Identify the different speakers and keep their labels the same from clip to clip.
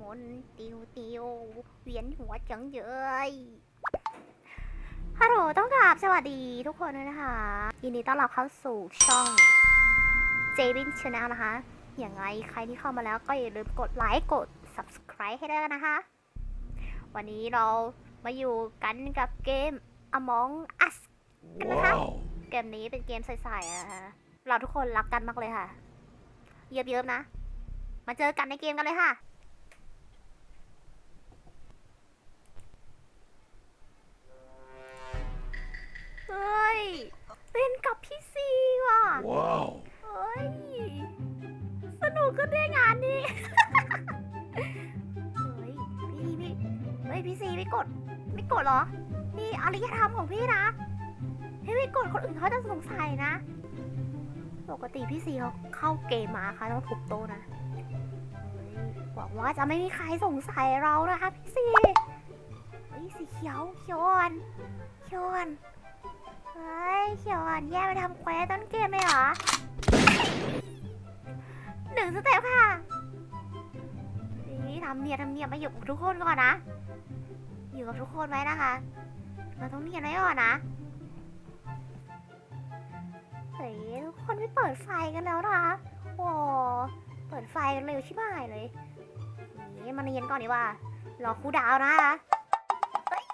Speaker 1: มนต์ติวติวเวียนหัวจังเยยฮัลโหลต้องกราบสวัสดีทุกคนด้วยนะคะ ยินดีต้อนรับเข้าสู่ช่อง j b i n Channel นะคะ อย่างไรใครที่เข้ามาแล้วก็อย่าลืมกดไลค์กด subscribe ให้ด้วยนะคะ วันนี้เรามาอยู่กันกับเกม Among Us กันนะคะ เกมนี้เป็นเกมใสๆอะนะคะเราทุกคนรักกันมากเลยค่ะ เยิบๆนะ มาเจอกันในเกมกันเลยค่ะ ของพี่นะพี่ไม่กดคนอื่นเขาจะสงสัยนะ ปกติพี่ซีเขาเข้าเกมมาค่ะต้องทุบโตนะหวังว่าจะไม่มีใครสงสัยเรานะคะพี่ซีเฮ้ยสีเขียวเขียวอ่อนเขียวอ่อนเฮ้ยเขียวอ่อนแย่ไปทำเควสต้นเกมเลยเหรอหนึ่งสเต็ปค่ะนี่ทำเนียทำเนียมาอยู่กับทุกคนก่อนนะ อยู่กับทุกคนไว้นะคะ เราต้องเนียนไว้ก่อนนะเฮ้ยทุกคนไม่เปิดไฟกันแล้วนะคะโอ้เปิดไฟกันเร็วชิบหายเลย นี่มาเนียนก่อนดีกว่า รอครูดาวนะคะเฮ้ย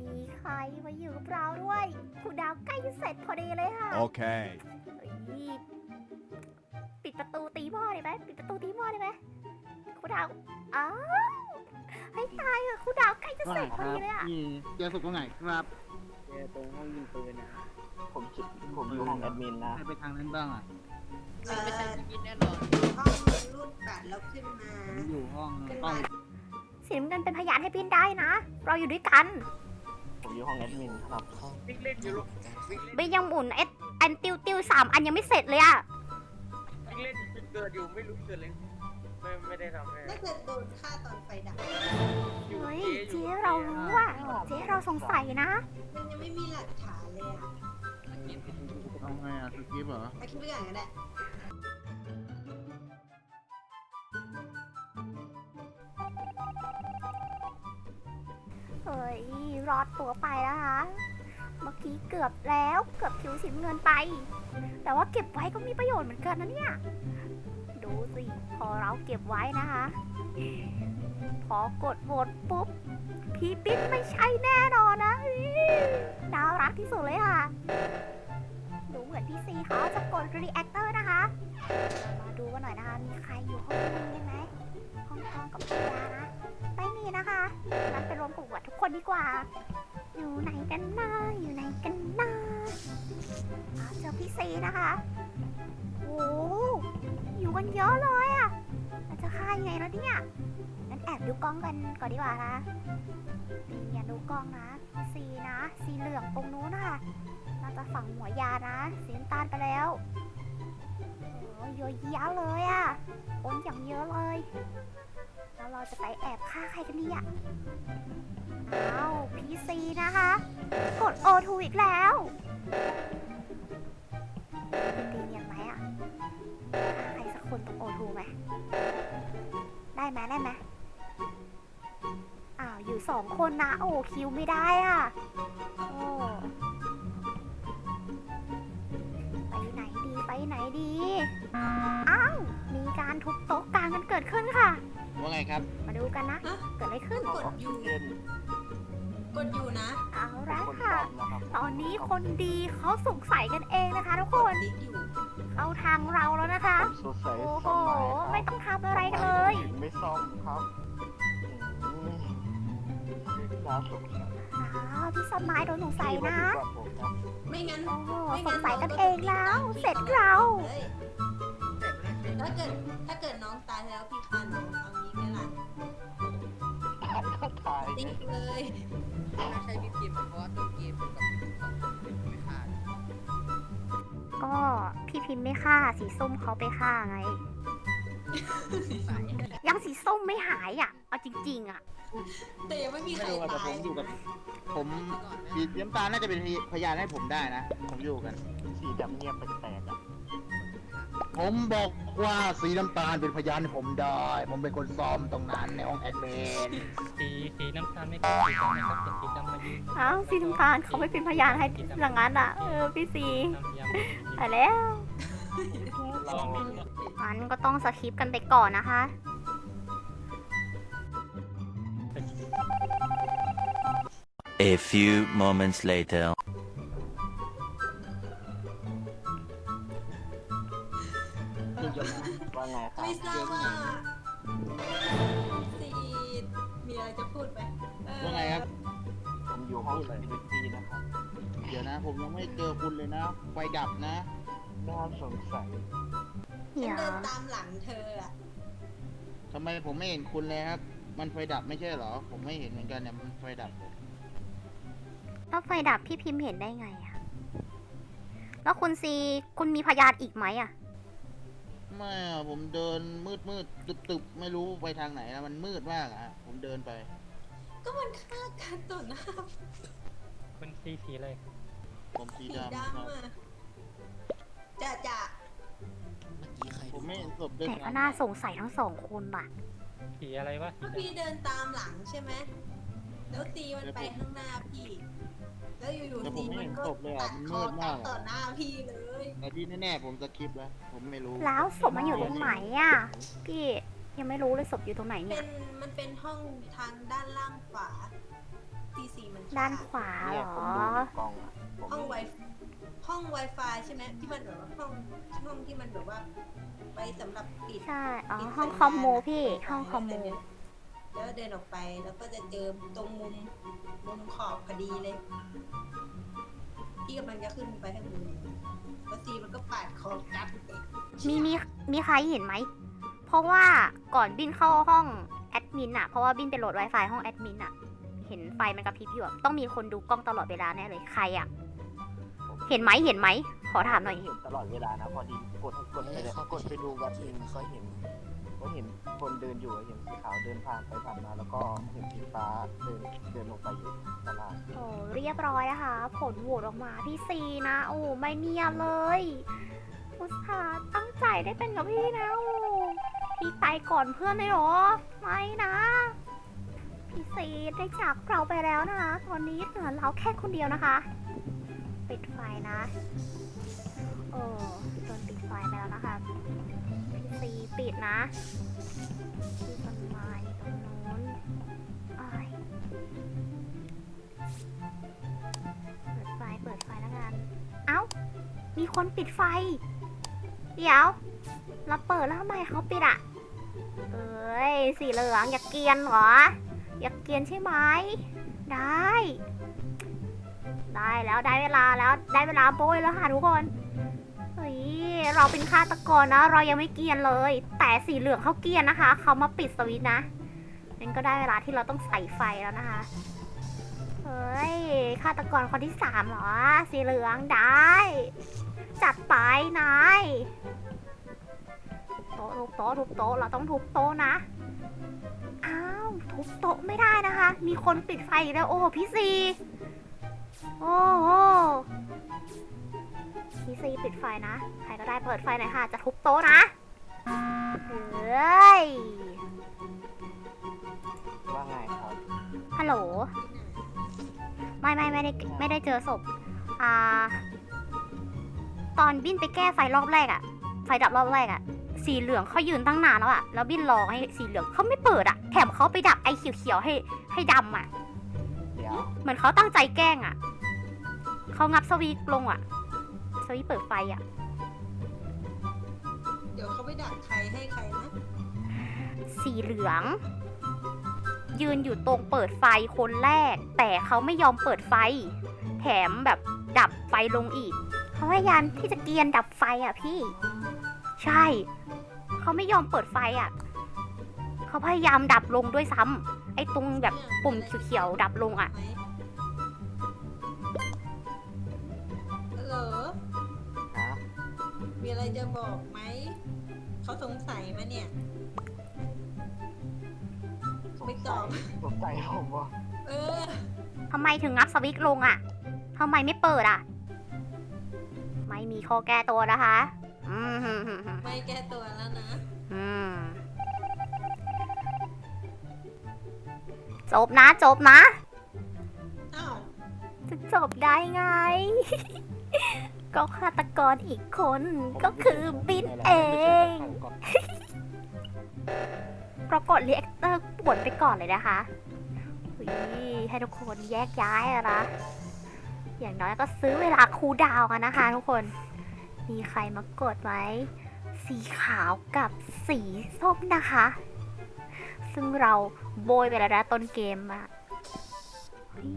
Speaker 1: มีใครมาอยู่กับเราด้วยครูดาวใกล้จะเสร็จพอดีเลยค่ะ
Speaker 2: Okay.
Speaker 1: เฮ้ยปิดประตูตีหม้อได้ไหมปิดประตูตีหม้อได้ไหมครูดาวอ้าว ให้ตายเหอะครูดาวใกล้จะเสร็จพอดีเลยอะ
Speaker 3: นี่เจอศพตรงไหนครับ
Speaker 4: เจอตรงห้องยิงปืนนะผมจุดผมอยู่ห้องแอดมินนะ
Speaker 3: ใครไปทางนั้นบ้างอะ
Speaker 5: เอ่อ
Speaker 6: ไม่ใช่ชีวิตแน่นอน
Speaker 5: ห้องรูดบัตรแล้วขึ้นมา
Speaker 3: ผมอยู่ห้อง
Speaker 5: ขึ้น
Speaker 3: ต้อง
Speaker 5: มา
Speaker 1: สีน้ำเงินเป็นพยานให้พินได้นะ เราอยู่ด้วยกัน
Speaker 4: ผมอยู่ห้องแอดมินครับห้อง
Speaker 6: วิ่งเล่นอยู่ลูกวิ่งเล่น
Speaker 1: ไม่ยังหมุนเอสอันติวติวสามอันยังไม่เสร็จเลยอะ
Speaker 6: วิ่งเล่นเกิดอยู่ไม่รู้เกิดอะไร ไม่ไม่ได้ทำอะไร
Speaker 5: น่าจะโดนฆ่าตอนไฟดับ
Speaker 6: อยู่
Speaker 1: เฮ้ย
Speaker 6: เจ๊อยู่
Speaker 1: เจ๊เรารู้อะเจ๊เราสงสัยนะ
Speaker 5: มันยังไม่มีหลักฐานเลยอะ
Speaker 3: เอาไงอะสกิปเหรอ
Speaker 5: ไปคิดไปก่อนก็ได้
Speaker 1: เฮ้ยรอดตัวไปแล้วคะ เมื่อกี้เกือบแล้วเกือบผิวสีน้ำเงินไป แต่ว่าเก็บไว้ก็มีประโยชน์เหมือนกันนะเนี่ย ดูสิ พอเราเก็บไว้นะคะ พอกดโหวตปุ๊บ พี่ปิ๊นไม่ใช่แน่นอนนะอื้อน่ารักที่สุดเลยค่ะ ดูเหมือนพี่ซีเขาจะกดรีแอคเตอร์นะคะ มาดูกันหน่อยนะคะ มีใครอยู่ห้องนี้ไหมห้องกล้องกับพยานะไม่มีนะคะงั้นไปรวมกลุ่มกับทุกคนดีกว่า อยู่ไหนกันนะอยู่ไหนกันนะอ้าวเจอพี่ซีนะคะโอ้โห อยู่กันเยอะเลยอะเราจะฆ่ายังไงแล้วเนี่ยงั้นแอบดูกล้องกันก่อนดีกว่านะนี่อย่าดูกล้องนะพีซีนะ สีเหลืองตรงนู้นนะคะน่าจะฝังหัวยานะสีน้ำตาลไปแล้วโอ้ยเยอะแยะเลยอะคนอย่างเยอะเลย แล้วเราจะไปแอบฆ่าใครกันดีอะอ้าวพีซีนะคะ กด O2 อีกแล้ว ได้ไหมได้ไหมอ้าวอยู่สองคนนะ โอ้คิวไม่ได้อะ โอ้ไปไหนดีไปไหนดี อ้าว มีการทุบโต๊ะกลางกันเกิดขึ้นค่ะ
Speaker 3: ว่าไงครับ
Speaker 1: มาดูกันนะ
Speaker 5: ฮะ
Speaker 1: เกิดอะไรขึ้น
Speaker 5: กดอยู่
Speaker 4: เล่น
Speaker 5: กดอยู่นะ
Speaker 1: เอาละ
Speaker 4: คน
Speaker 1: ค่ะ
Speaker 4: ดำนะครับ
Speaker 1: ตอนนี้คนดีเขาสงสัยกันเองนะคะทุก
Speaker 5: ก
Speaker 1: ค
Speaker 5: ด
Speaker 1: น
Speaker 5: ลิฟต์อยู่
Speaker 1: เข้าทางเราแล้วนะคะ
Speaker 4: ผมสดใส
Speaker 1: โอ้โห
Speaker 4: สดใสครับ
Speaker 1: ไม่ต้องทำอะไรกันเลย
Speaker 4: ไม่ซ่อมครับอืมน่าสงสัย
Speaker 1: อ้าวพี่สมัยโดนสงสัยนะ
Speaker 4: พี่มาดูก่อผมครับ
Speaker 5: ไม่งั้น
Speaker 1: โอ้โห
Speaker 5: ไม่
Speaker 1: ส
Speaker 5: งั้
Speaker 1: ง
Speaker 5: น
Speaker 1: สัยกันเองแล้ว เสร็จเรา
Speaker 5: เฮ้ยถ้าเกิดถ้าเกิดน้องตายแล้วพี่พาน้องเอางี้ไหมล่ะ
Speaker 4: ถ่าย
Speaker 5: ติ๊กเลย
Speaker 6: ไม่ใช่พี่พิมพ์เพราะว่าต้นเกมกับของผมไม่ขาด
Speaker 1: ก็ พี่พิมพ์ไม่ฆ่า สีส้มเขาไปฆ่าไง
Speaker 6: ใส่
Speaker 1: ยังสีส้มไม่หายอะ เอาจริง ๆ อะ
Speaker 5: แต่ยังไม่มีใค
Speaker 3: ไม่
Speaker 5: ร
Speaker 3: รู้ว่าแต่
Speaker 5: ตา
Speaker 3: ผ
Speaker 5: ย
Speaker 3: มอยู่กับผม
Speaker 6: ก่อนไหม
Speaker 3: สีน้ำตาลน่าจะเป็นพยานให้ผมได้นะ ผมอยู่กัน
Speaker 4: สีดำเงียบแปลกๆอะ
Speaker 3: ผมบอกว่าสีน้ำตาลเป็นพยานให้ผมได้ ผมเป็นคนซ้อมตรงนั้นในห้องแอดมิน
Speaker 2: สีสีน้ำตาลไม่ต้องสีดำนะครับแต่สีดำมายืน
Speaker 1: อ้าวสีน้ำตาลเขาไม่เป็นพยานให้อย่างนั้นอะ เออพี่ซี
Speaker 2: น้ำยำ
Speaker 1: ไปแล้ว
Speaker 2: ลองมี
Speaker 1: อันก็ต้องสคริปต์กันไปก่อนนะคะ
Speaker 7: A few moments later.
Speaker 5: เดี๋
Speaker 3: ยวนะ ผมยังไม่เจอคุณเลยนะ ไฟดับนะ
Speaker 4: น่าสงสัย
Speaker 1: เดี๋
Speaker 5: ฉัน
Speaker 1: ยว
Speaker 5: เดินตามหลังเธออะ
Speaker 3: ทำไมผมไม่เห็นคุณเลยครับ มันไฟดับไม่ใช่เหรอ ผมไม่เห็นเหมือนกันเนี่ย มันไฟดับ
Speaker 1: แล้วไฟดับพี่พิมพ์เห็นได้ไงอะแล้วคุณซีคุณมีพยานอีกไหมอะ
Speaker 3: ไม่อะผมเดินมืดมืดตึบตึบๆ ไม่รู้ไปทางไหนนะมันมืดมากอะผมเดินไป
Speaker 5: ก็มันฆ่ากันต่อหน้า
Speaker 2: คนสีสีอะไร
Speaker 3: ผมสี
Speaker 5: สี
Speaker 3: ดำครับ
Speaker 5: ดำอะจะจะ
Speaker 3: ผมไม่เห็นศพด้วย
Speaker 1: แต่ก็
Speaker 3: ซ้ำ
Speaker 1: น่าสงสัยทั้งสองคนว่ะ
Speaker 2: สีอะไรวะสี
Speaker 5: ก็
Speaker 2: ด
Speaker 5: พี่เดินตามหลังใช่ไหมแล้วซีมันไปข้างหน้าพี่ แล้วอยู่
Speaker 3: แต่
Speaker 5: ๆ
Speaker 3: ผ
Speaker 5: ซี
Speaker 3: มไม่
Speaker 5: มั
Speaker 3: เห็
Speaker 5: น
Speaker 3: น
Speaker 5: ก็
Speaker 3: ศพเลย
Speaker 5: ตั
Speaker 3: อะ
Speaker 5: ด
Speaker 3: มัน
Speaker 5: ค
Speaker 3: มื
Speaker 5: อ
Speaker 3: ด
Speaker 5: ตั
Speaker 3: มา
Speaker 5: ด
Speaker 3: ก
Speaker 5: ต่อ
Speaker 3: อะ
Speaker 5: หน้าพี่เลย
Speaker 3: แต่ที่แน่ๆผมสคริปต์แล้ว ผมไม่รู้
Speaker 1: แล้วศพมันอยู่ตรงไหนอะพี่ยังไม่รู้เลยศพอยู่ตรงไหนเนี่
Speaker 5: เป็
Speaker 1: ย
Speaker 5: นมันเป็นห้องทางด้านล่างขวาซีซีมันฆ่
Speaker 1: ด้านขวาเห
Speaker 4: เนี่
Speaker 1: ร
Speaker 4: ย
Speaker 1: อ
Speaker 4: ผมดูในกล้องอะผม
Speaker 5: ห้องไวห้อง Wi-Fi ใช่ไหมที่มันแบบว่าห้องห้องที่มันแบบว่าไว้สำหรับปิด
Speaker 1: ใช่ อ๋อ
Speaker 5: ปิด
Speaker 1: ห้อง
Speaker 5: สัญญาณ
Speaker 1: คอมมูพี่ ห้องคอมมู
Speaker 5: แล้วเดินออกไปแล้วก็จะเจอตรงมุมมุมขอบพอดีเลย ที่กำลังจะขึ้นไปข้างบนแล้วซีมันก็ปาดคอกัดเลย
Speaker 1: มีมีมีใครเห็นไหม เพราะว่าก่อนบินเข้าห้องแอดมินอะเพราะว่าบินไปโหลด Wi-Fi ห้องแอดมินอะเห็นไฟมันกระพริบอยู่อะต้องมีคนดูกล้องตลอดเวลาแน่เลยใครอะ เห็นไหมเห็นไหม ขอถามหน่อย
Speaker 4: เห็นตลอดเวลานะพอดีกดกดไปเลยกดไปดูแว็บนึงก็เห็นก็เห็นคนเดินอยู่เห็นสีขาวเดินผ่านไปผ่านมา แล้วก็เห็นสีฟ้าเดินเดินลงไปอยู่ด้านล่าง
Speaker 1: โอ้เรียบร้อยนะคะ ผลโหวตออกมาพี่ซีนะ โอ้ไม่เนียนเลยอุตส่าห์ตั้งใจได้เป็นกับพี่นะโอ้พี่ตายก่อนเพื่อนเลยเหรอ ไม่นะ พี่ซีได้จากเราไปแล้วนะคะ ตอนนี้เหลือเราแค่คนเดียวนะคะ ปิดไฟนะ โอ้โดนปิดไฟไปแล้วนะคะพี่ซีปิดนะพี่ต้นไม้ตรงนู้นอ้ายเปิดไฟ เปิดไฟแล้วกัน เอ้า มีคนปิดไฟ เดี๋ยว เราเปิดแล้วทำไมเขาปิดอะเอ้ย สีเหลืองอยากเกียนเหรอ อยากเกียนใช่ไหม ได้ ได้แล้วได้เวลาแล้วได้เวลาโบยแล้วค่ะทุกคนเฮ้ยเราเป็นฆาตกรนะ เรายังไม่เกียนเลย แต่สีเหลืองเขาเกียนนะคะ เขามาปิดสวิตชนะนั่นก็ได้เวลาที่เราต้องใส่ไฟแล้วนะคะเฮ้ยฆาตกรคนที่สามเหรอ สีเหลืองได้ จัดไปนายโต๊ะทุบโต๊ะทุบโต๊ะเราต้องทุบโต๊ะนะอ้าวทุบโต๊ะไม่ได้นะคะ มีคนปิดไฟแล้วโอ้พี่ซี โอ้โหพี่ซีปิดไฟนะ ใครก็ได้เปิดไฟหน่อยค่ะ จะทุบโต๊ะนะ เฮ้ย
Speaker 4: ว่าไงครับ
Speaker 1: ฮัลโหล ไม่ไม่ไม่ได้ไม่ได้เจอศพ อ่า ตอนบินไปแก้ไฟรอบแรกอะไฟดับรอบแรกอะสีเหลืองเขายืนตั้งนานแล้วอะแล้วบินรอให้สีเหลืองเขาไม่เปิดอะแถมเขาไปดับไอ้เขียวๆให้ให้ดำอะ
Speaker 4: เดี๋ยว
Speaker 1: เหมือนเขาตั้งใจแกล้งอะเขางับสวีลงอะสวีเปิดไฟอะ
Speaker 5: เดี๋ยวเขาไปดักใครให้ใครนะ
Speaker 1: สีเหลือง ยืนอยู่ตรงเปิดไฟคนแรก แต่เขาไม่ยอมเปิดไฟ แถมแบบดับไฟลงอีก เขาพยายามที่จะเกรียนดับไฟอะพี่ ใช่ เขาไม่ยอมเปิดไฟอะ เขาพยายามดับลงด้วยซ้ำ ไอ้ตรงแบบปุ่มเขียวๆดับลงอะ
Speaker 5: ไหมฮัลโหล
Speaker 4: ฮะ
Speaker 5: มีอะไรจะบอกไหม เขาสงสัยไหมเนี่ย
Speaker 4: ส
Speaker 5: ไม่
Speaker 4: ง
Speaker 5: ต
Speaker 4: สั
Speaker 5: อยบ
Speaker 4: สงสัยผมว่า
Speaker 5: เออ
Speaker 1: ทำไมถึงงับสวิตช์ลงอะ ทำไมไม่เปิดอะ ไม่มีข้อแก้ตัวนะคะ อืม
Speaker 5: ไม่แก้ตัวแล้วนะ
Speaker 1: อืม จบนะจบนะ
Speaker 5: อ้าว
Speaker 1: จะจบได้ไง ก็ฆาตกรอีกคนก็คือบินเอง ปรากฏเรียกเตอร์ปวดไปก่อนเลยนะคะอุ๊ยให้ทุกคนแยกย้ายอะนะ อย่างน้อยก็ซื้อเวลาคูลดาวน์กันนะคะทุกคน มีใครมากดไหม สีขาวกับสีส้มนะคะ ซึ่งเราโบยไปแล้วนะต้นเกมอะเฮ้ย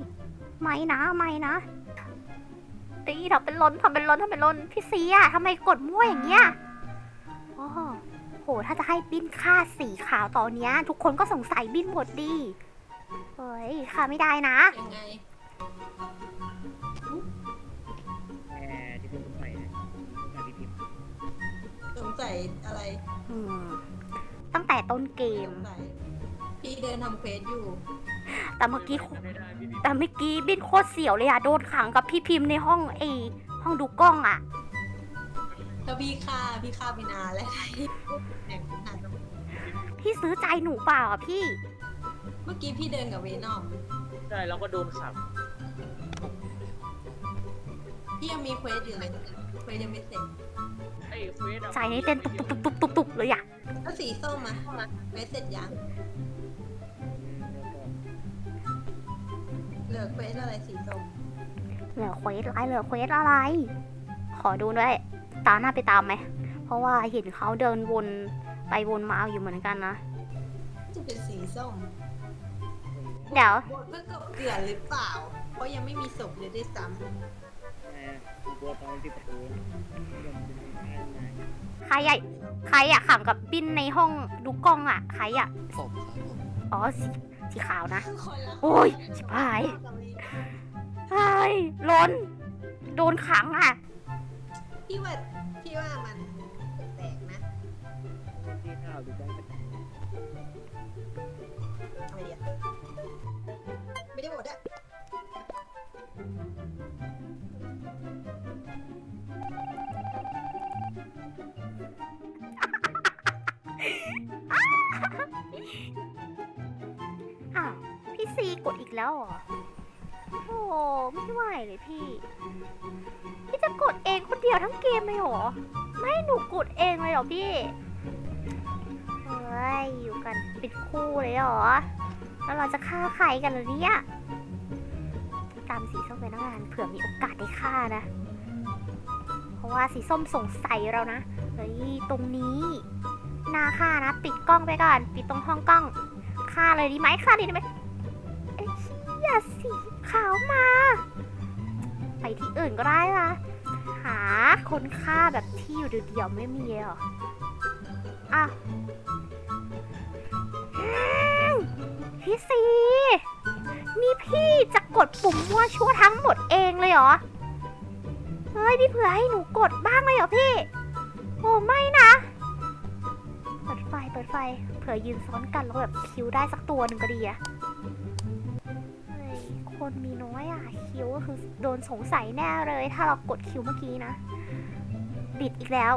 Speaker 1: ไม่นะไม่นะตีทำเป็นล้นทำเป็นล้นทำเป็นล้นพี่ซีอะทำไมกดมั่วอย่างเงี้ยโอ้โห ถ้าจะให้บิ้นค่าสีขาวตอนเนี้ย ทุกคนก็สงสัยบิ้นหมดดีเฮ้ยค่าไม่ได้นะ
Speaker 5: ยังไง
Speaker 6: แอร์ที่เป็นใหม่เนี่ยใหม่พี่พิมพ์
Speaker 5: สงสัยอะไร
Speaker 1: อืมตั้งแต่ต้นเก
Speaker 5: ส
Speaker 1: ม
Speaker 5: งสัย พี่เดินทำเควสอยู่
Speaker 1: แต่เมื่อกี้
Speaker 6: ไม่ได้พี่พิมพ์
Speaker 1: แต่เมื่อกี้บินโคตรเสียวเลยอะโดนขังกับพี่พิมพ์ในห้องไอห้องดูกล้องอะ
Speaker 5: ถ้าพี่ฆ่าพี่ฆ่าไปนานแล้วเนี่ยนานแล้ว
Speaker 1: พี่ซื้อใจหนูเปล่าอะพี่
Speaker 5: เมื่อกี้พี่เดินกับเวนอม
Speaker 6: ใช่แล้วก็โดนขับ
Speaker 5: พี่ยังมีเควสอยู่เลยเควสยังไม่เสร็จ
Speaker 6: ไอ้เควสอะ
Speaker 1: ใจนี่เต้นตุบตุบตุบตุบตุบตุบเลยอะ
Speaker 5: แล้วสีส้มอะเควสเสร็จยัง เหลือเควสอะไรสีส้ม
Speaker 1: เหลือเควสอะไรเหลือเควสอะไร ขอดูด้วยตามหน้าไปตามไหม เพราะว่าเห็นเขาเดินวนไปวนมาอยู่เหมือนกันนะ
Speaker 5: จะเป็นสีส้ม
Speaker 1: เดี๋ยว
Speaker 5: บทเพื่อกบเกลื่อนหรือเปล่า เพราะยังไม่มีศพเลยด้วยซ้
Speaker 6: แอร์ตัวตอนที่ประตูยังเป็นใช่ไหม
Speaker 1: ใครอะใครอะขังกับบินในห้องดูกล้องอะใครอะ
Speaker 4: ผมครับผม
Speaker 1: อ๋อสีสีขาวนะ โอ้ยชิบหายเฮ้ยล้น โดนขังอะ
Speaker 5: พี่ว่าพี่ว่ามันแปลกๆนะ
Speaker 6: ที่ข้าวดูกัน
Speaker 5: อะไรอะไม่ได้หมดอะ
Speaker 1: แล้วเหรอโอ้ไม่ไหวเลยพี่ พี่จะกดเองคนเดียวทั้งเกมเลยเหรอ ไม่หนูกดเองเลยเหรอพี่ เฮ้ย อยู่กันเป็นคู่เลยเหรอ แล้วเราจะฆ่าใครกันเหรอเนี่ย ตามสีส้มไปตั้งานเผื่อมีโอกาสได้ฆ่านะ เพราะว่าสีส้มสงสัยเรานะ เฮ้ย ตรงนี้นาฆ่านะ ปิดกล้องไปก่อน ปิดตรงห้องกล้อง ฆ่าเลยดีไหมฆ่าเลยดีไหม อย่าสีขาวมา ไปที่อื่นก็ได้นะหาคนฆ่าแบบที่อยู่เดียวๆไม่มีหรออะพี่ซีนี่พี่จะกดปุ่มมั่วชั่วทั้งหมดเองเลยเหรอ เฮ้ยพี่เผื่อให้หนูกดบ้างเลยเหรอพี่ โอ้ไม่นะ เปิดไฟเปิดไฟ เผื่อยืนซ้อนกันแล้วแบบคิวได้สักตัวหนึ่งก็ดีอะ คนมีน้อยอะคิวก็คือโดนสงสัยแน่เลย ถ้าเรากดคิวเมื่อกี้นะบิดอีกแล้ว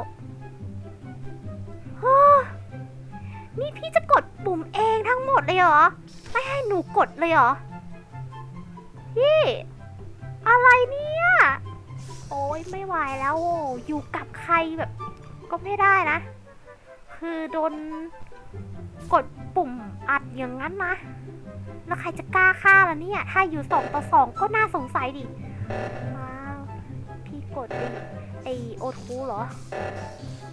Speaker 1: โอ้นี่พี่จะกดปุ่มเองทั้งหมดเลยเหรอ ไม่ให้หนูกดเลยเหรอ พี่ อะไรเนี่ย โอ้ยไม่ไหวแล้วโอ้อยู่กับใครแบบ ก็ไม่ได้นะ คือโดนกดปุ่มอัด อย่างนั้นนะ แล้วใครจะกล้าฆ่าล่ะเนี่ย ถ้าอยู่สองต่อสองก็น่าสงสัยดิว้าวพี่กดไอไอโอทูเหรอ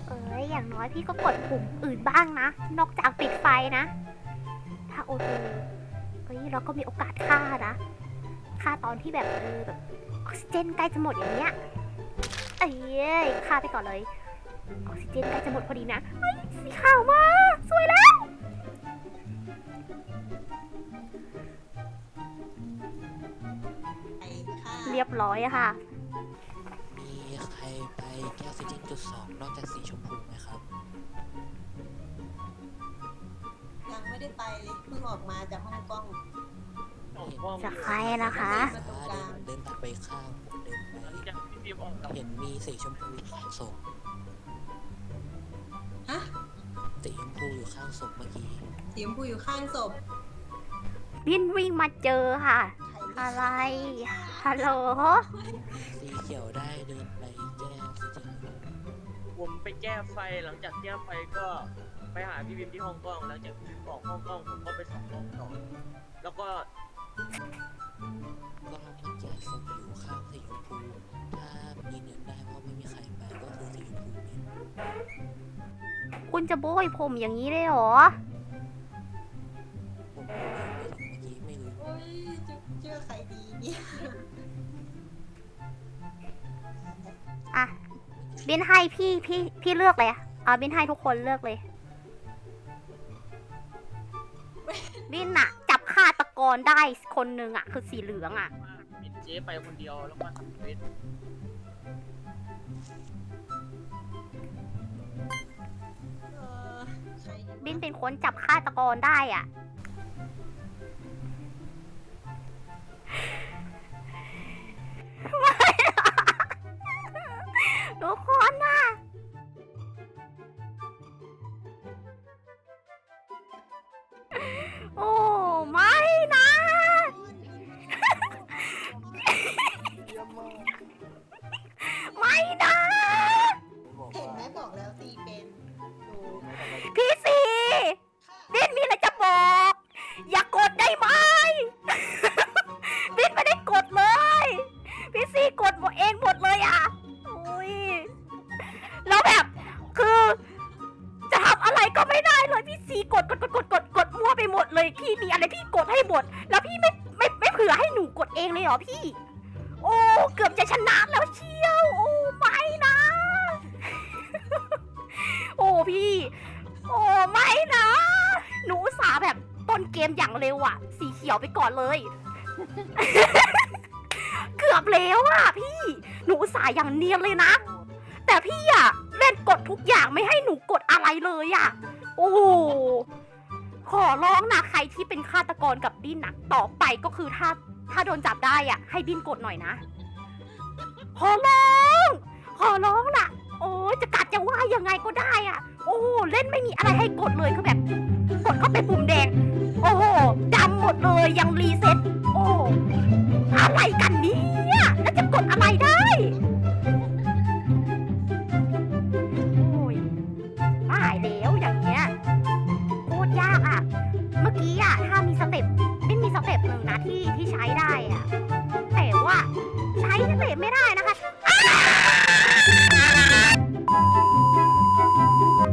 Speaker 1: เอ้ยอย่างน้อยพี่ก็กดปุ่มอื่นบ้างนะ นอกจากปิดไฟนะ ถ้าโอทูเฮ้ยเราก็มีโอกาสฆ่านะฆ่าตอนที่แบบเออแบบออกซิเจนใกล้จะหมดอย่างเงี้ยเอ้ยฆ่าไปก่อนเลย ออกซิเจนใกล้จะหมดพอดีนะเฮ้ยสีขาวมาสวยแล้ว เรียบร้อยอะค่ะ
Speaker 8: มีใครไปแก้วซิจินจุดสองนอกจากสีชมพูไหมครับ
Speaker 5: ยังไม่ได้ไปเลยเพิ่งออกมาจากห้องกล้อง
Speaker 1: จะใครล่ะคะ
Speaker 5: มาตรงกลาง
Speaker 8: เดินตัดไปข้างผมเดินไป
Speaker 6: หลังจากพี่พิมพ์ออกจาก
Speaker 8: เห็นมีสีชมพูสองศพสีชมพูอยู่ข้างศพเมื่อกี้
Speaker 5: สีชมพูอยู่ข้างศพ
Speaker 1: บินวิ่งมาเจอค่ะ
Speaker 5: ใคร
Speaker 1: อะไร ฮัลโหล
Speaker 8: สีเขียวได้เดินไปแก้ออกซิเจน
Speaker 6: ผมไปแก้ไฟหลังจากแก้ไฟก็ไปหาพี่บิมที่ห้องกล้องหลังจากพี่บิมออกห้องกล้องผมก็ไปส่องกล้องต่อแล้วก็
Speaker 8: ก็เมื่อกี้ศพอยู่ข้างสีชมพูถ้ามีเงินได้ว่าะไม่มีใครไปก็คือสีชมพูนี่
Speaker 1: คุณจะโบยผมอย่างนี้ได้เหรอ
Speaker 8: ผม
Speaker 5: ชื่อใครดีเนี่ย
Speaker 1: อะบินให้พี่พี่พี่เลือกเลยเอาบินให้ทุกคนเลือกเลย บินอะจับฆาตกรได้คนหนึ่งอะคือสีเหลืองอะ
Speaker 6: เห็นเจ๊ไปคนเดียวแล้วก็ทำเควส
Speaker 5: เออใครดีวะ
Speaker 1: บินเป็นคนจับฆาตกรได้อะ ทุกคนนะ พี่ โอ้เกือบจะชนะแล้วเชียว โอ้ไม่นะ โอ้พี่ โอ้ไม่นะ หนูอุตสาห์แบบต้นเกมอย่างเร็วอะสีเขียวไปก่อนเลย เกือบแล้วอะพี่ หนูอุตสาห์อย่างเนียนเลยนะ แต่พี่อะเล่นกดทุกอย่างไม่ให้หนูกดอะไรเลยอะโอ้ขอร้องนะใครที่เป็นฆาตกรกับบินนะต่อไปก็คือถ้า ถ้าโดนจับได้อะ ให้บินกดหน่อยนะ ขอร้อง ขอร้องนะโอ้ยจะกัดจะว่ายังไงก็ได้อะ โอ้เล่นไม่มีอะไรให้กดเลยคือแบบ กดเข้าไปปุ่มแดง โอ้โหดำหมดเลยยังรีเซ็ตโอ้อะไรกันเนี่ยแล้วจะกด